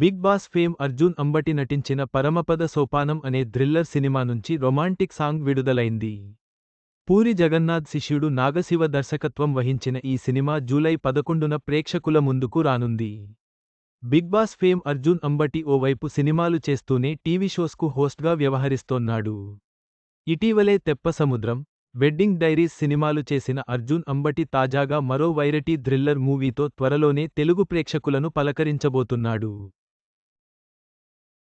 Big Boss fame Arjun Ambati నటించిన పరమపద సోపానం అనే thriller సినిమా నుంచి రొమాంటిక్ సాంగ్ విడుదలైంది. పూరి జగన్నాథ్ శిష్యుడు నాగశివ దర్శకత్వం వహించిన ఈ సినిమా జూలై పదకొండున ప్రేక్షకుల ముందుకు రానుంది. Big Boss fame Arjun Ambati ఓవైపు సినిమాలు చేస్తూనే టీవీ షోస్కు హోస్ట్గా వ్యవహరిస్తోన్నాడు. ఇటీవలే తెప్ప సముద్రం వెడ్డింగ్ డైరీస్ సినిమాలు చేసిన అర్జున్ అంబటి తాజాగా మరో వైరటీ థ్రిల్లర్ మూవీతో త్వరలోనే తెలుగు ప్రేక్షకులను పలకరించబోతున్నాడు.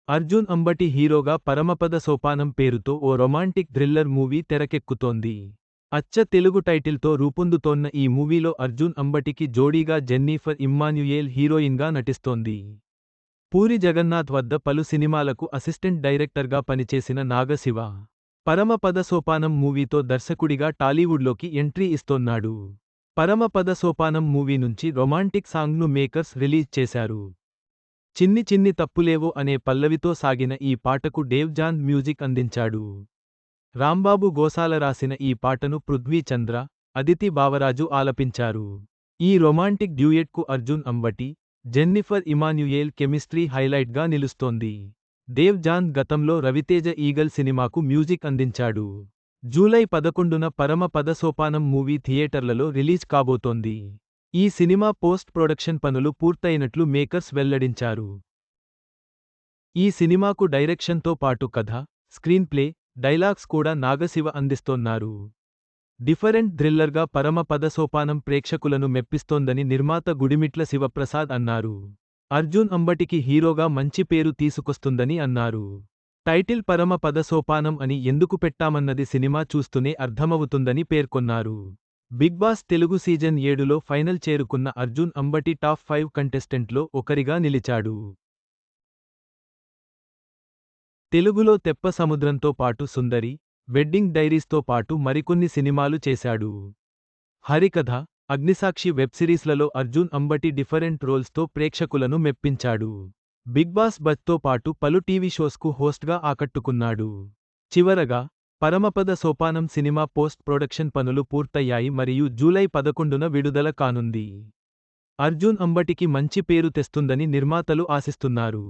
అర్జున్ అంబటి హీరోగా పరమపద సోపానం పేరుతో ఓ రొమాంటిక్ థ్రిల్లర్ మూవీ తెరకెక్కుతోంది. అచ్చ తెలుగు టైటిల్తో రూపొందుతోన్న ఈ మూవీలో అర్జున్ అంబటికి జోడీగా జెన్నీఫర్ ఇమ్మాన్యుయేల్ హీరోయిన్గా నటిస్తోంది. పూరి జగన్నాథ్ వద్ద పలు సినిమాలకు అసిస్టెంట్ డైరెక్టర్గా పనిచేసిన నాగశివ పరమపద సోపానం మూవీతో దర్శకుడిగా టాలీవుడ్లోకి ఎంట్రీ ఇస్తోన్నాడు. పరమపద సోపానం మూవీ నుంచి రొమాంటిక్ సాంగ్ను మేకర్స్ రిలీజ్ చేశారు. చిన్ని చిన్ని తప్పులేవో అనే పల్లవితో సాగిన ఈ పాటకు డేవ్ జాన్ మ్యూజిక్ అందించాడు. రాంబాబు గోసాల రాసిన ఈ పాటను పృథ్వీ చంద్ర అదితి బావరాజు ఆలపించారు. ఈ romantic డ్యూయెట్కు Arjun Ambati Jennifer Emmanuel chemistry హైలైట్గా నిలుస్తోంది. దేవ్ జాన్ గతంలో రవితేజ ఈగల్ సినిమాకు మ్యూజిక్ అందించాడు. జూలై పదకొండున పరమ పదసోపానం మూవీ థియేటర్లలో రిలీజ్ కాబోతోంది. ఈ సినిమా పోస్ట్ ప్రొడక్షన్ పనులు పూర్తయినట్లు మేకర్స్ వెల్లడించారు. ఈ సినిమాకు డైరెక్షన్తో పాటు కథ స్క్రీన్ ప్లే డైలాగ్స్ కూడా నాగశివ అందిస్తోన్నారు. డిఫరెంట్ థ్రిల్లర్గా పరమ పదసోపానం ప్రేక్షకులను మెప్పిస్తోందని నిర్మాత గుడిమిట్ల శివప్రసాద్ అన్నారు. అర్జున్ అంబటికి హీరోగా మంచి పేరు తీసుకొస్తుందని అన్నారు. టైటిల్ పరమ పదసోపానం అని ఎందుకు పెట్టామన్నది సినిమా చూస్తూనే అర్థమవుతుందని పేర్కొన్నారు. బిగ్ బాస్ తెలుగు సీజన్ ఏడులో ఫైనల్ చేరుకున్న అర్జున్ అంబటి టాప్ ఫైవ్ కంటెస్టెంట్లో ఒకరిగా నిలిచాడు. తెలుగులో తెప్ప సముద్రంతో పాటు సుందరి వెడ్డింగ్ డైరీస్తో పాటు మరికొన్ని సినిమాలు చేశాడు. హరికథ అగ్నిసాక్షి వెబ్ సిరీస్లలో అర్జున్ అంబటి డిఫరెంట్ రోల్స్తో ప్రేక్షకులను మెప్పించాడు. బిగ్ బాస్ బజ్తో పాటు పలు టీవీ షోస్కు హోస్ట్గా ఆకట్టుకున్నాడు. చివరగా Paramapada Sopanam cinema post production పనులు పూర్తయ్యాయి మరియు జూలై పదకొండున విడుదల కానుంది. అర్జున్ అంబటికి మంచి పేరు తెస్తుందని నిర్మాతలు ఆశిస్తున్నారు.